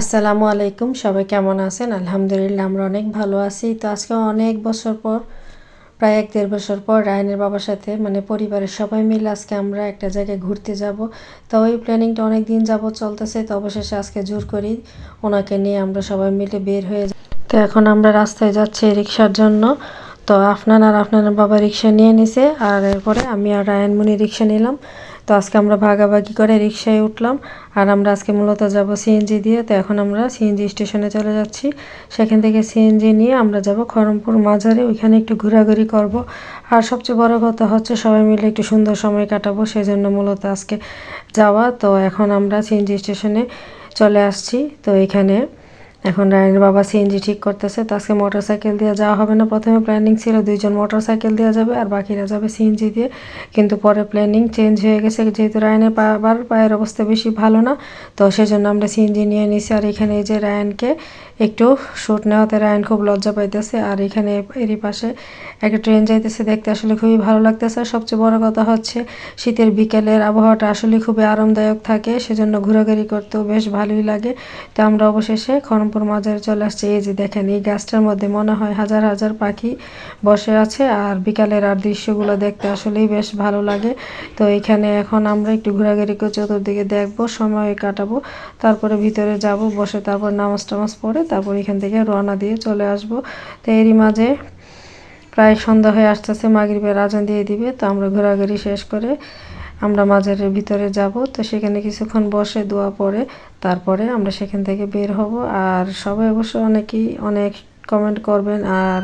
আসসালামু আলাইকুম, সবাই কেমন আছেন? আলহামদুলিল্লাহ, আমরা অনেক ভালো আছি। তো আজকে অনেক বছর পর, প্রায় এক দেড় বছর পর রায়নের বাবার সাথে মানে পরিবারের সবাই মিলে আজকে আমরা একটা জায়গায় ঘুরতে যাব। তো ওই প্ল্যানিংটা অনেক দিন যাব চলতেছে, তো অবশেষে আজকে জোর করি ওনাকে নিয়ে আমরা সবাই মিলে বের হয়ে তো এখন আমরা রাস্তায় যাচ্ছি রিক্সার জন্য। তো আফনান আর আফনানের বাবা রিক্সা নিয়ে নিছে, আর এরপরে আমি আর রায়নমণি রিক্সা নিলাম। তো আজকে আমরা ভাগাভাগি করে রিক্সায় উঠলাম। আর আমরা আজকে মূলত যাব সিএনজি দিয়ে। তো এখন আমরা সিএনজি স্টেশনে চলে যাচ্ছি। সেখান থেকে সিএনজি নিয়ে আমরা যাব খরমপুর মাজারে। ওইখানে একটু ঘোরাঘুরি করব। আর সবচেয়ে বড় কথা হচ্ছে সবাই মিলে একটু সুন্দর সময় কাটাবো। সেজন্য মূলত আজকে যাওয়া। তো এখন আমরা সিএনজি স্টেশনে চলে আসছি। তো এখানে এখন রায়নের বাবা সিএনজি ঠিক করতেছে, তো আজকে মোটর সাইকেল দিয়ে যাওয়া হবে না। প্রথমে প্ল্যানিং ছিল দুইজন মোটর সাইকেল দেওয়া যাবে আর বাকিরা যাবে সিএনজি দিয়ে। কিন্তু পরে প্ল্যানিং চেঞ্জ হয়ে গেছে, যেহেতু রায়নের বাবার পায়ের অবস্থা বেশি ভালো না, তো সেজন্য আমরা সিএনজি নিয়ে নিছি। আর এখানে যে রায়নকে একটু শ্যুট নেওয়াতে রায়ন খুব লজ্জা পাইতেছে। আর এখানে এরই পাশে একটা ট্রেন যাইতেছে, দেখতে আসলে খুবই ভালো লাগতেছে। আর সবচেয়ে বড় কথা হচ্ছে, শীতের বিকেলের আবহাওয়াটা আসলে খুবই আরামদায়ক থাকে, সেজন্য ঘোরাঘুরি করতেও বেশ ভালোই লাগে। তো আমরা অবশেষে খড়মপুর মাজারে চলে আসছি। এই যে দেখেন, এই গাছটার মধ্যে মনে হয় হাজার হাজার পাখি বসে আছে আর বিকালের আর দৃশ্যগুলো দেখতে আসলেই বেশ ভালো লাগে। তো এখানে এখন আমরা একটু ঘোরাঘুরি করে চতুর্দিকে দেখব, সময় কাটাবো, তারপরে ভিতরে যাব, বসে তারপর নামাজ টামাজ পড়ে তারপর এখান থেকে রওনা দিয়ে চলে আসব। তো এরই মাঝে প্রায় সন্ধ্যা হয়ে আসতেছে, মাগরিবের আজান দিয়ে দিবে। তো আমরা ঘোরাঘুরি শেষ করে আমরা মাজারের ভিতরে যাব, তো সেখানে কিছুক্ষণ বসে দোয়া পরে তারপরে আমরা সেখান থেকে বের হব। আর সবাই অবশ্য অনেকেই অনেক কমেন্ট করবেন, আর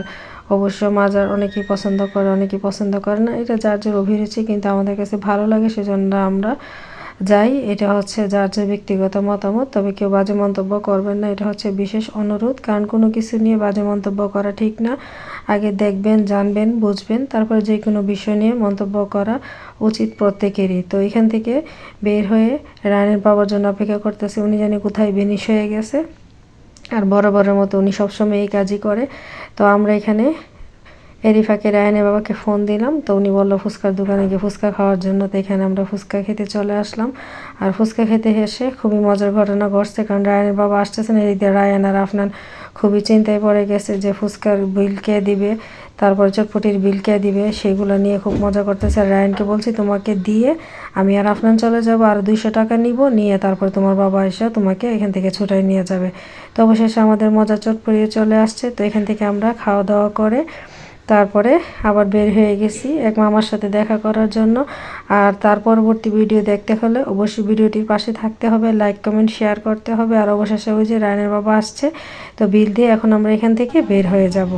অবশ্য মাজার অনেকেই পছন্দ করে, অনেকেই পছন্দ করে না। এটা যার যার অভিরুচি, কিন্তু আমাদের কাছে ভালো লাগে, সেজন্য আমরা যাই, এটা হচ্ছে যার যে ব্যক্তিগত মতামত, তবে কেউ বাজে মন্তব্য করবেন না, এটা হচ্ছে বিশেষ অনুরোধ, কারণ কোনো কিছু নিয়ে বাজে মন্তব্য করা ঠিক না। আগে দেখবেন, জানবেন, বুঝবেন, তারপরে যে কোনো বিষয় নিয়ে মন্তব্য করা উচিত প্রত্যেকেরই। তো এখান থেকে বের হয়ে রানের বাবার জন্য অপেক্ষা করতেছে, উনি জানি কোথায় বেনিশ হয়ে গেছে, আর বড় মতো উনি সবসময় এই কাজই করে। তো আমরা এখানে এরই ফাঁকে রায়নের বাবাকে ফোন দিলাম, তো উনি বলল, ফুচকার দোকানে গিয়ে ফুচকা খাওয়ার জন্য, তো এখানে আমরা ফুচকা খেতে চলে আসলাম। আর ফুচকা খেতে এসে খুবই মজার ঘটনা ঘটছে, কারণ রায়নের বাবা আসতেছেন, এদিক দিয়ে রায়ন আর আফনান খুবই চিন্তায় পড়ে গেছে যে ফুচকার বিল কে দিবে, তারপর চটপটির বিল কে দিবে, সেগুলো নিয়ে খুব মজা করতেছে। আর রায়নকে বলছি, তোমাকে দিয়ে আমি আর আফনান চলে যাব, আর দুইশো টাকা নিব, নিয়ে তারপর তোমার বাবা এসে তোমাকে এখান থেকে ছুটাই নিয়ে যাবে। তো অবশেষে আমাদের মজা চটপড়িয়ে চলে আসছে। তো এখান থেকে আমরা খাওয়া দাওয়া করে তারপরে আবার বের হয়ে গেছি এক মামার সাথে দেখা করার জন্য। আর তার পরবর্তী ভিডিও দেখতে হলে অবশ্যই ভিডিওটির পাশে থাকতে হবে, লাইক, কমেন্ট, শেয়ার করতে হবে। আর অবশেষে ওই যে রায়নের বাবা আসছে, তো বিল দিয়ে এখন আমরা এখান থেকে বের হয়ে যাব।